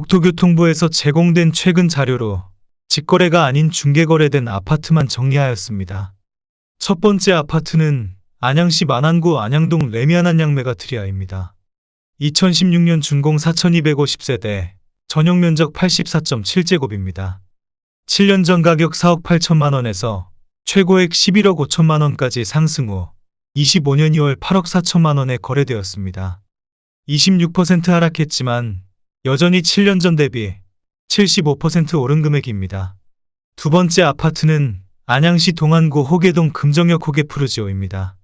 국토교통부에서 제공된 최근 자료로 직거래가 아닌 중개거래된 아파트만 정리하였습니다. 첫 번째 아파트는 안양시 만안구 안양동 레미안한 양메가트리아입니다. 2016년 준공 4250세대, 전용 면적 84.7제곱입니다. 7년 전 가격 4억 8천만 원에서 최고액 11억 5천만 원까지 상승 후 25년 2월 8억 4천만 원에 거래되었습니다. 26% 하락했지만 여전히 7년 전 대비 75% 오른 금액입니다. 두 번째 아파트는 안양시 동안구 호계동 금정역 호계 푸르지오입니다.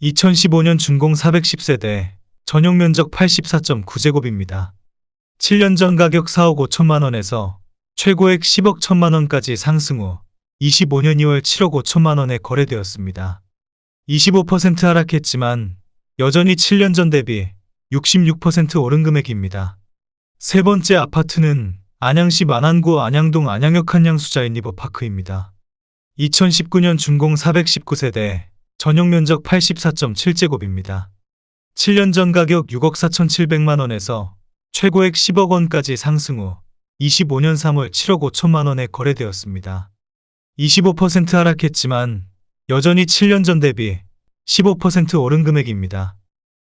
2015년 준공 410세대, 전용 면적 84.9제곱입니다. 7년 전 가격 4억 5천만 원에서 최고액 10억 1천만 원까지 상승 후 25년 2월 7억 5천만 원에 거래되었습니다. 25% 하락했지만 여전히 7년 전 대비 66% 오른 금액입니다. 세 번째 아파트는 안양시 만안구 안양동 안양역 한양수자 인 리버파크입니다. 2019년 준공 419세대, 전용 면적 84.7제곱입니다. 7년 전 가격 6억 4,700만 원에서 최고액 10억 원까지 상승 후 25년 3월 7억 5천만 원에 거래되었습니다. 25% 하락했지만 여전히 7년 전 대비 15% 오른 금액입니다.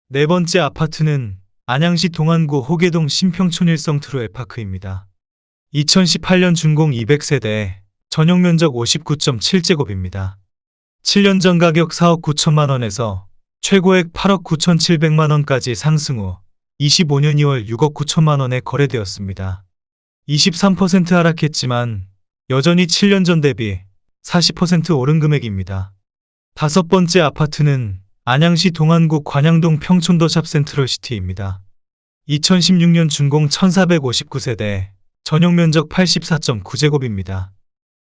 네 번째 아파트는 안양시 동안구 호계동 신평촌 일성 트로에파크입니다. 2018년 준공 200세대, 전용 면적 59.7제곱입니다. 7년 전 가격 4억 9천만 원에서 최고액 8억 9천7백만 원까지 상승 후 25년 2월 6억 9천만 원에 거래되었습니다. 23% 하락했지만 여전히 7년 전 대비 40% 오른 금액입니다. 다섯 번째 아파트는 안양시 동안구 관양동 평촌도 샵센트럴시티입니다. 2016년 준공 1459세대, 전용 면적 84.9제곱입니다.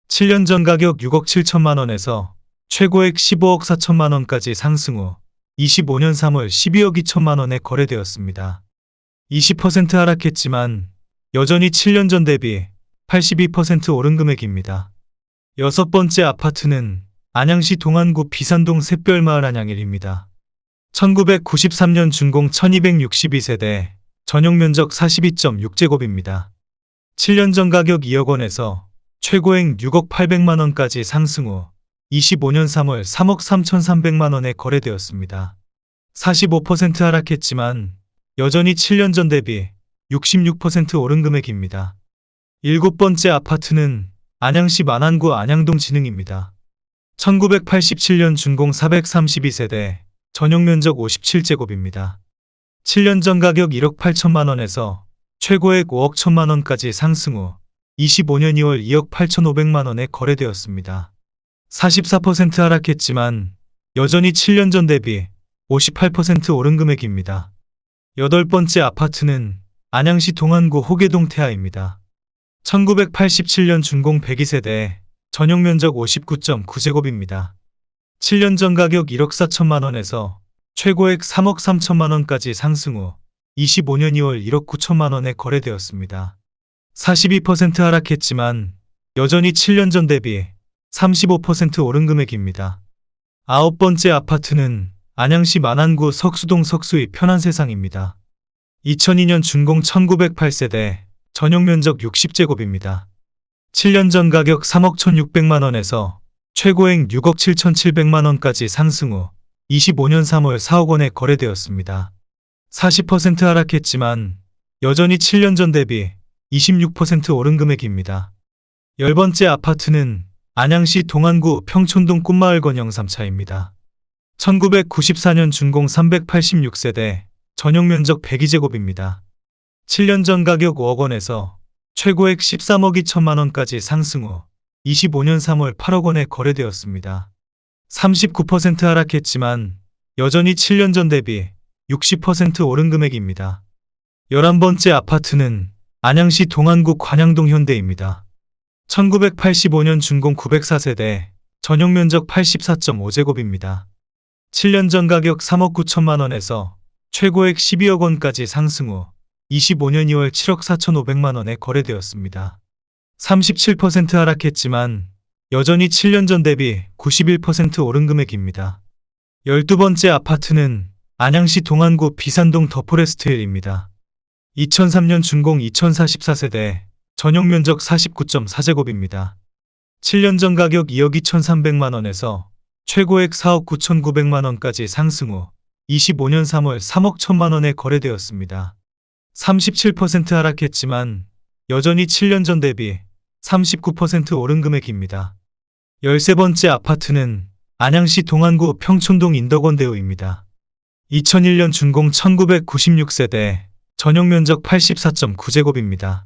7년 전 가격 6억 7천만 원에서 최고액 15억 4천만 원까지 상승 후 25년 3월 12억 2천만 원에 거래되었습니다. 20% 하락했지만 여전히 7년 전 대비 82% 오른 금액입니다. 여섯 번째 아파트는 안양시 동안구 비산동 샛별마을 안양일입니다. 1993년 준공 1262세대, 전용 면적 42.6제곱입니다. 7년 전 가격 2억 원에서 최고액 6억 800만 원까지 상승 후 25년 3월 3억 3,300만 원에 거래되었습니다. 45% 하락했지만 여전히 7년 전 대비 66% 오른 금액입니다. 일곱 번째 아파트는 안양시 만안구 안양동 진흥입니다. 1987년 준공 432세대, 전용 면적 57제곱입니다. 7년 전 가격 1억 8천만 원에서 최고액 5억 1천만 원까지 상승 후 25년 2월 2억 8천5백만 원에 거래되었습니다. 44% 하락했지만 여전히 7년 전 대비 58% 오른 금액입니다. 여덟 번째 아파트는 안양시 동안구 호계동 태아입니다. 1987년 준공 102세대, 전용 면적 59.9제곱입니다. 7년 전 가격 1억 4천만 원에서 최고액 3억 3천만 원까지 상승 후 25년 2월 1억 9천만 원에 거래되었습니다. 42% 하락했지만 여전히 7년 전 대비 35% 오른 금액입니다. 아홉 번째 아파트는 안양시 만안구 석수동 석수의 편한 세상입니다. 2002년 준공 1908세대, 전용 면적 60제곱입니다. 7년 전 가격 3억 1,600만 원에서 최고액 6억 7,700만 원까지 상승 후 25년 3월 4억 원에 거래되었습니다. 40% 하락했지만 여전히 7년 전 대비 26% 오른 금액입니다. 열 번째 아파트는 안양시 동안구 평촌동 꽃마을 건영 3차입니다. 1994년 준공 386세대, 전용 면적 102제곱입니다. 7년 전 가격 5억 원에서 최고액 13억 2천만 원까지 상승 후 25년 3월 8억 원에 거래되었습니다. 39% 하락했지만 여전히 7년 전 대비 60% 오른 금액입니다. 11번째 아파트는 안양시 동안구 관양동 현대입니다. 1985년 준공 904세대, 전용 면적 84.5제곱입니다. 7년 전 가격 3억 9천만 원에서 최고액 12억 원까지 상승 후 25년 2월 7억 4천5백만 원에 거래되었습니다. 37% 하락했지만 여전히 7년 전 대비 91% 오른 금액입니다. 12번째 아파트는 안양시 동안구 비산동 더포레스트힐입니다. 2003년 준공 2044세대, 전용 면적 49.4제곱입니다. 7년 전 가격 2억 2,300만 원에서 최고액 4억 9,900만 원까지 상승 후 25년 3월 3억 1천만 원에 거래되었습니다. 37% 하락했지만 여전히 7년 전 대비 39% 오른 금액입니다. 13번째 아파트는 안양시 동안구 평촌동 인덕원대우입니다. 2001년 준공 1996세대, 전용 면적 84.9제곱입니다.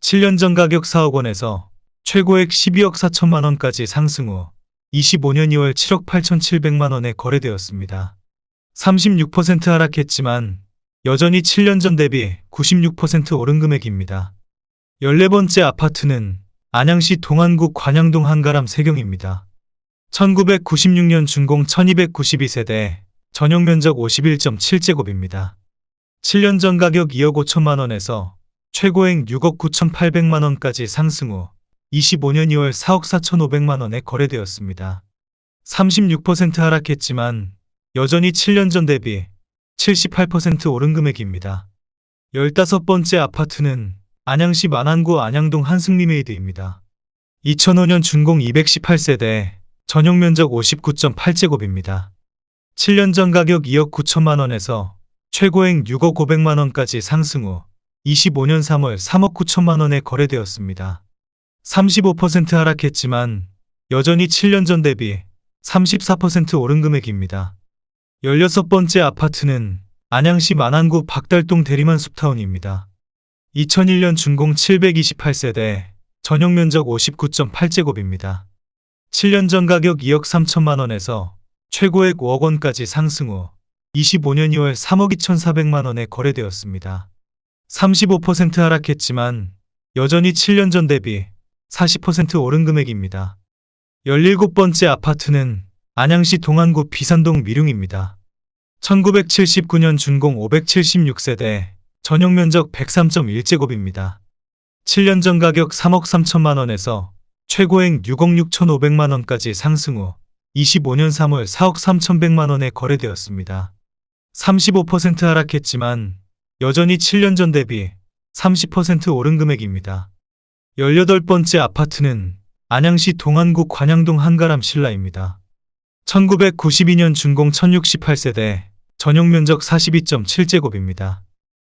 7년 전 가격 4억 원에서 최고액 12억 4천만 원까지 상승 후 25년 2월 7억 8천 7백만 원에 거래되었습니다. 36% 하락했지만 여전히 7년 전 대비 96% 오른 금액입니다. 14번째 아파트는 안양시 동안구 관양동 한가람 세경입니다. 1996년 준공 1292세대, 전용 면적 51.7제곱입니다. 7년 전 가격 2억 5천만 원에서 최고액 6억 9천8백만 원까지 상승 후 25년 2월 4억 4천5백만 원에 거래되었습니다. 36% 하락했지만 여전히 7년 전 대비 78% 오른 금액입니다. 15번째 아파트는 안양시 만안구 안양동 한승리메이드입니다. 2005년 준공 218세대, 전용 면적 59.8제곱입니다. 7년 전 가격 2억 9천만 원에서 최고액 6억 5백만 원까지 상승 후 25년 3월 3억 9천만 원에 거래되었습니다. 35% 하락했지만 여전히 7년 전 대비 34% 오른 금액입니다. 16번째 아파트는 안양시 만안구 박달동 대리만 숲타운입니다. 2001년 준공 728세대, 전용 면적 59.8제곱입니다. 7년 전 가격 2억 3천만 원에서 최고액 5억 원까지 상승 후 25년 2월 3억 2천4백만 원에 거래되었습니다. 35% 하락했지만 여전히 7년 전 대비 40% 오른 금액입니다. 17번째 아파트는 안양시 동안구 비산동 미룡입니다. 1979년 준공 576세대, 전용 면적 103.1제곱입니다. 7년 전 가격 3억 3천만 원에서 최고액 6억 6천5백만 원까지 상승 후 25년 3월 4억 3천백만 원에 거래되었습니다. 35% 하락했지만 여전히 7년 전 대비 30% 오른 금액입니다. 18번째 아파트는 안양시 동안구 관양동 한가람 신라입니다. 1992년 준공 1068세대, 전용 면적 42.7제곱입니다.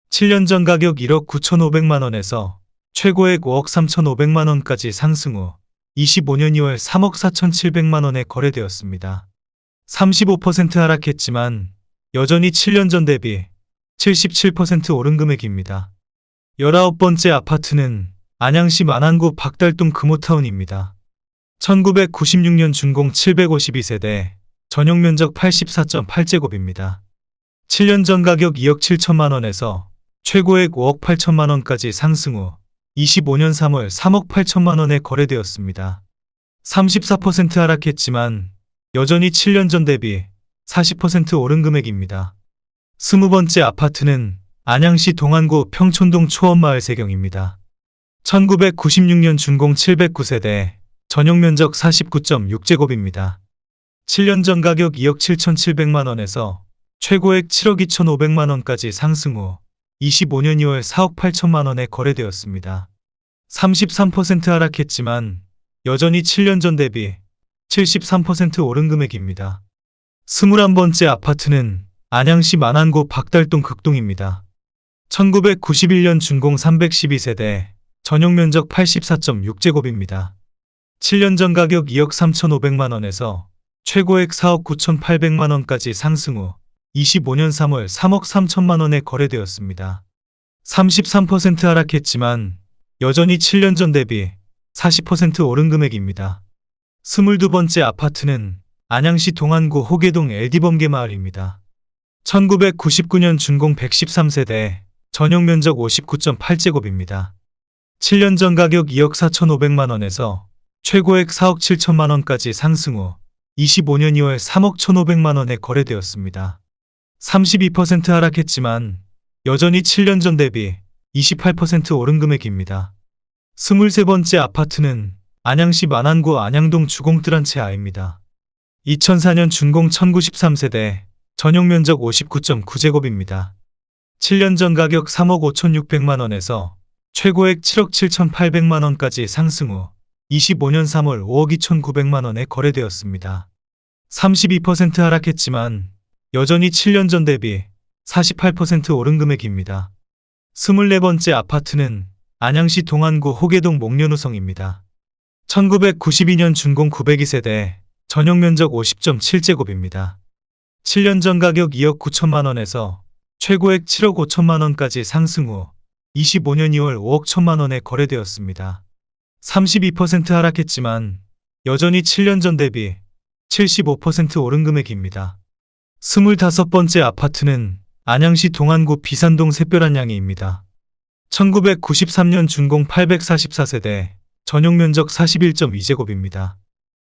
7년 전 가격 1억 9,500만 원에서 최고액 5억 3,500만 원까지 상승 후 25년 2월 3억 4,700만 원에 거래되었습니다. 35% 하락했지만 여전히 7년 전 대비 77% 오른 금액입니다. 19번째 아파트는 안양시 만안구 박달동 금호타운입니다. 1996년 준공 752세대, 전용 면적 84.8제곱입니다. 7년 전 가격 2억 7천만 원에서 최고액 5억 8천만 원까지 상승 후 25년 3월 3억 8천만 원에 거래되었습니다. 34% 하락했지만 여전히 7년 전 대비 40% 오른 금액입니다. 20번째 아파트는 안양시 동안구 평촌동 초원마을 세경입니다. 1996년 준공 709세대, 전용 면적 49.6제곱입니다. 7년 전 가격 2억 7,700만 원에서 최고액 7억 2,500만 원까지 상승 후 25년 2월 4억 8천만 원에 거래되었습니다. 33% 하락했지만 여전히 7년 전 대비 73% 오른 금액입니다. 21번째 아파트는 안양시 만안구 박달동 극동입니다. 1991년 준공 312세대, 전용 면적 84.6제곱입니다. 7년 전 가격 2억 3,500만 원에서 최고액 4억 9,800만 원까지 상승 후 25년 3월 3억 3천만 원에 거래되었습니다. 33% 하락했지만 여전히 7년 전 대비 40% 오른 금액입니다. 22번째 아파트는 안양시 동안구 호계동 LD범계 마을입니다. 1999년 준공 113세대, 전용 면적 59.8제곱입니다. 7년 전 가격 2억 4,500만 원에서 최고액 4억 7천만 원까지 상승 후 25년 2월 3억 1,500만 원에 거래되었습니다. 32% 하락했지만 여전히 7년 전 대비 28% 오른 금액입니다. 23번째 아파트는 안양시 만안구 안양동 주공뜰 한채 아입니다. 2004년 준공 1093세대, 전용 면적 59.9제곱입니다. 7년 전 가격 3억 5,600만 원에서 최고액 7억 7,800만 원까지 상승 후 25년 3월 5억 2,900만 원에 거래되었습니다. 32% 하락했지만 여전히 7년 전 대비 48% 오른 금액입니다. 24번째 아파트는 안양시 동안구 호계동 목련우성입니다. 1992년 준공 902세대, 전용 면적 50.7제곱입니다. 7년 전 가격 2억 9천만 원에서 최고액 7억 5천만 원까지 상승 후 25년 2월 5억 1천만 원에 거래되었습니다. 32% 하락했지만 여전히 7년 전 대비 75% 오른 금액입니다. 25번째 아파트는 안양시 동안구 비산동 샛별한양이입니다. 1993년 준공 844세대, 전용 면적 41.2제곱입니다.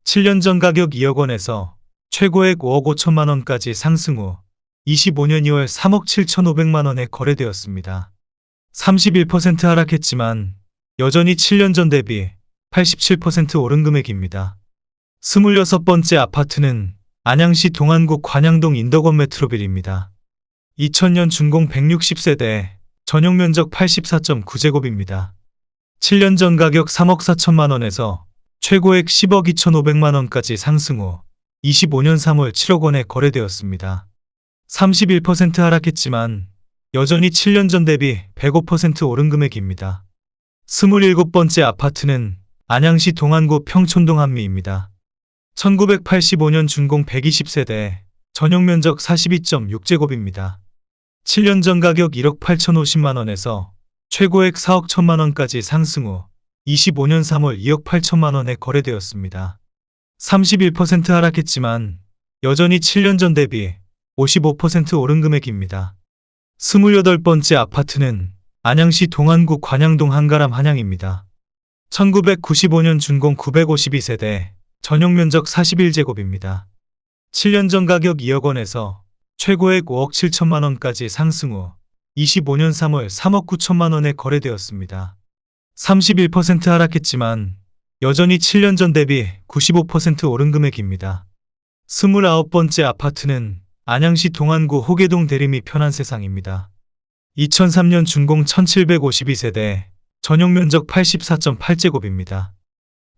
7년 전 가격 2억 원에서 최고액 5억 5천만 원까지 상승 후 25년 2월 3억 7천 5백만 원에 거래되었습니다. 31% 하락했지만 여전히 7년 전 대비 87% 오른 금액입니다. 26번째 아파트는 안양시 동안구 관양동 인덕원 메트로빌입니다. 2000년 준공 160세대, 전용 면적 84.9제곱입니다. 7년 전 가격 3억 4천만 원에서 최고액 10억 2천5백만 원까지 상승 후 25년 3월 7억 원에 거래되었습니다. 31% 하락했지만 여전히 7년 전 대비 105% 오른 금액입니다. 27번째 아파트는 안양시 동안구 평촌동 한미입니다. 1985년 준공 120세대, 전용 면적 42.6제곱입니다. 7년 전 가격 1억 8천50만 원에서 최고액 4억 1천만 원까지 상승 후 25년 3월 2억 8천만 원에 거래되었습니다. 31% 하락했지만 여전히 7년 전 대비 55% 오른 금액입니다. 28번째 아파트는 안양시 동안구 관양동 한가람 한양입니다. 1995년 준공 952세대, 전용 면적 41제곱입니다. 7년 전 가격 2억 원에서 최고액 5억 7천만 원까지 상승 후 25년 3월 3억 9천만 원에 거래되었습니다. 31% 하락했지만 여전히 7년 전 대비 95% 오른 금액입니다. 29번째 아파트는 안양시 동안구 호계동 대림이 편한 세상입니다. 2003년 준공 1752세대, 전용 면적 84.8제곱입니다.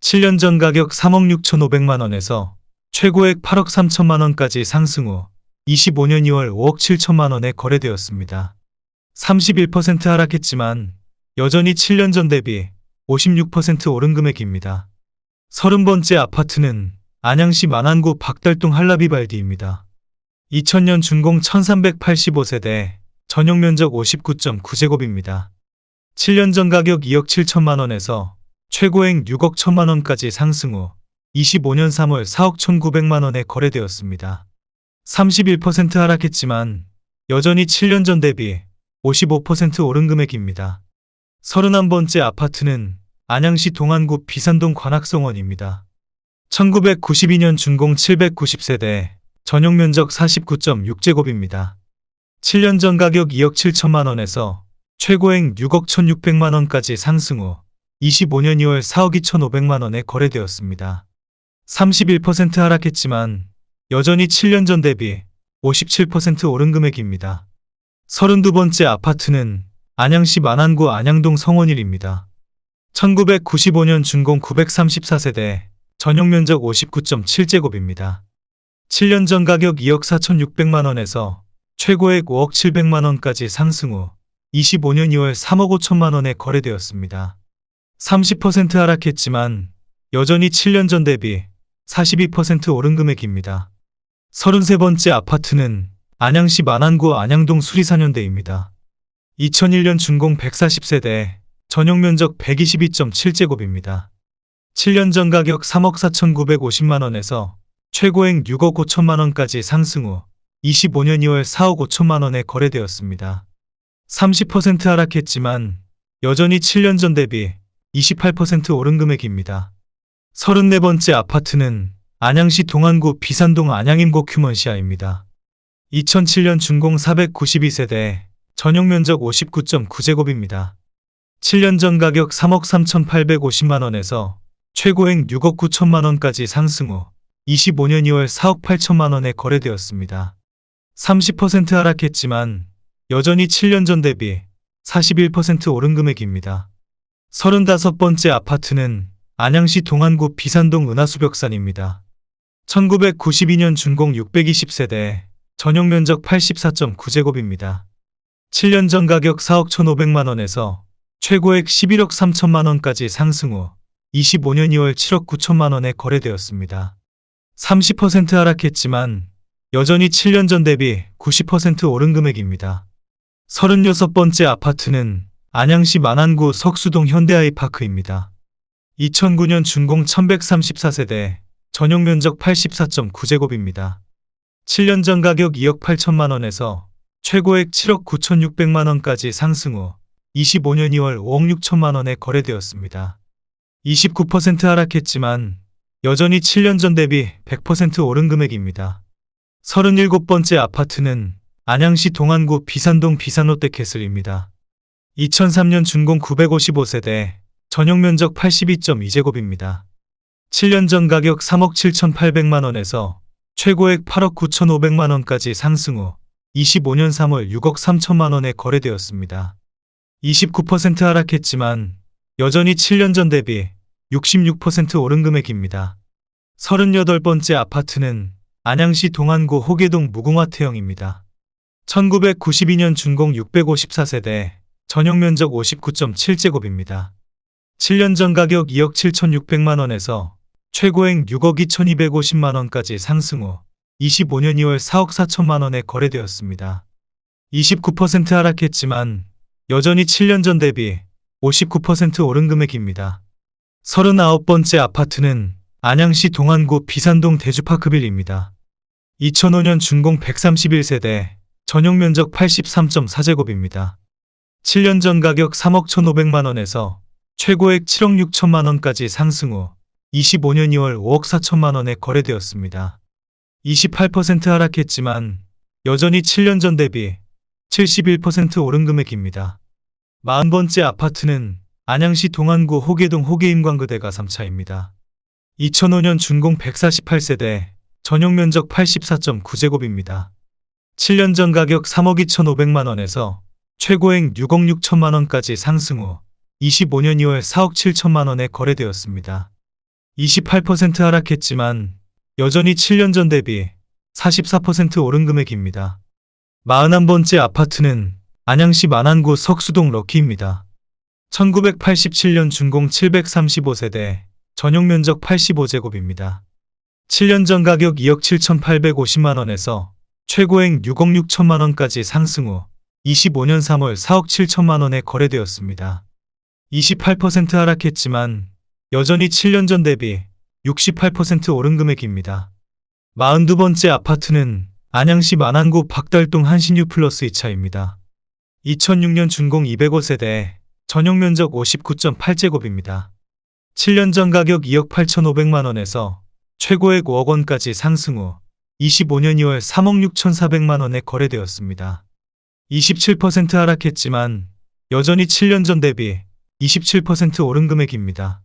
7년 전 가격 3억 6천5백만 원에서 최고액 8억 3천만 원까지 상승 후 25년 2월 5억 7천만 원에 거래되었습니다. 31% 하락했지만 여전히 7년 전 대비 56% 오른 금액입니다. 30번째 아파트는 안양시 만안구 박달동 한라비발디입니다. 2000년 준공 1385세대, 전용 면적 59.9제곱입니다. 7년 전 가격 2억 7천만 원에서 최고액 6억 1천만 원까지 상승 후 25년 3월 4억 1,900만 원에 거래되었습니다. 31% 하락했지만 여전히 7년 전 대비 55% 오른 금액입니다. 31번째 아파트는 안양시 동안구 비산동 관악성원입니다. 1992년 준공 790세대, 전용 면적 49.6제곱입니다. 7년 전 가격 2억 7천만 원에서 최고액 6억 1,600만 원까지 상승 후 25년 2월 4억 2,500만 원에 거래되었습니다. 31% 하락했지만 여전히 7년 전 대비 57% 오른 금액입니다. 32번째 아파트는 안양시 만안구 안양동 성원일입니다. 1995년 준공 934세대, 전용 면적 59.7제곱입니다. 7년 전 가격 2억 4,600만 원에서 최고액 5억 700만 원까지 상승 후 25년 2월 3억 5천만 원에 거래되었습니다. 30% 하락했지만 여전히 7년 전 대비 42% 오른 금액입니다. 33번째 아파트는 안양시 만안구 안양동 수리사년대입니다. 2001년 준공 140세대, 전용 면적 122.7제곱입니다. 7년 전 가격 3억 4,950만 원에서 최고액 6억 5천만 원까지 상승 후 25년 2월 4억 5천만 원에 거래되었습니다. 30% 하락했지만 여전히 7년 전 대비 28% 오른 금액입니다. 34번째 아파트는 안양시 동안구 비산동 안양임고 큐먼시아입니다. 2007년 준공 492세대, 전용 면적 59.9제곱입니다. 7년 전 가격 3억 3,850만 원에서 최고액 6억 9천만 원까지 상승 후 25년 2월 4억 8천만 원에 거래되었습니다. 30% 하락했지만 여전히 7년 전 대비 41% 오른 금액입니다. 35번째 아파트는 안양시 동안구 비산동 은하수벽산입니다. 1992년 준공 620세대, 전용 면적 84.9제곱입니다. 7년 전 가격 4억 1,500만 원에서 최고액 11억 3천만 원까지 상승 후 25년 2월 7억 9천만 원에 거래되었습니다. 30% 하락했지만 여전히 7년 전 대비 90% 오른 금액입니다. 36번째 아파트는 안양시 만안구 석수동 현대아이파크입니다. 2009년 준공 1134세대, 전용 면적 84.9제곱입니다. 7년 전 가격 2억 8천만 원에서 최고액 7억 9,600만 원까지 상승 후 25년 2월 5억 6천만 원에 거래되었습니다. 29% 하락했지만 여전히 7년 전 대비 100% 오른 금액입니다. 37번째 아파트는 안양시 동안구 비산동 비산롯데캐슬입니다. 2003년 준공 955세대, 전용 면적 82.2제곱입니다. 7년 전 가격 3억 7,800만 원에서 최고액 8억 9,500만 원까지 상승 후 25년 3월 6억 3천만 원에 거래되었습니다. 29% 하락했지만 여전히 7년 전 대비 66% 오른 금액입니다. 38번째 아파트는 안양시 동안구 호계동 무궁화태형입니다. 1992년 준공 654세대, 전용 면적 59.7제곱입니다. 7년 전 가격 2억 7,600만 원에서 최고액 6억 2,250만 원까지 상승 후 25년 2월 4억 4천만 원에 거래되었습니다. 29% 하락했지만 여전히 7년 전 대비 59% 오른 금액입니다. 39번째 아파트는 안양시 동안구 비산동 대주파크빌입니다. 2005년 준공 131세대, 전용 면적 83.4제곱입니다. 7년 전 가격 3억 1,500만 원에서 최고액 7억 6천만 원까지 상승 후 25년 2월 5억 4천만 원에 거래되었습니다. 28% 하락했지만 여전히 7년 전 대비 71% 오른 금액입니다. 40번째 아파트는 안양시 동안구 호계동 호계인광그대가 3차입니다. 2005년 준공 148세대, 전용 면적 84.9제곱입니다. 7년 전 가격 3억 2,500만 원에서 최고액 6억 6천만 원까지 상승 후 25년 2월 4억 7천만 원에 거래되었습니다. 28% 하락했지만 여전히 7년 전 대비 44% 오른 금액입니다. 41번째 아파트는 안양시 만안구 석수동 럭키입니다. 1987년 준공 735세대, 전용 면적 85제곱입니다. 7년 전 가격 2억 7,850만 원에서 최고액 6억 6천만 원까지 상승 후 25년 3월 4억 7천만 원에 거래되었습니다. 28% 하락했지만 여전히 7년 전 대비 68% 오른 금액입니다. 42번째 아파트는 안양시 만안구 박달동 한신유 플러스 2차입니다. 2006년 준공 205세대, 전용 면적 59.8제곱입니다. 7년 전 가격 2억 8,500만 원에서 최고액 5억 원까지 상승 후 25년 2월 3억 6,400만 원에 거래되었습니다. 27% 하락했지만 여전히 7년 전 대비 27% 오른 금액입니다.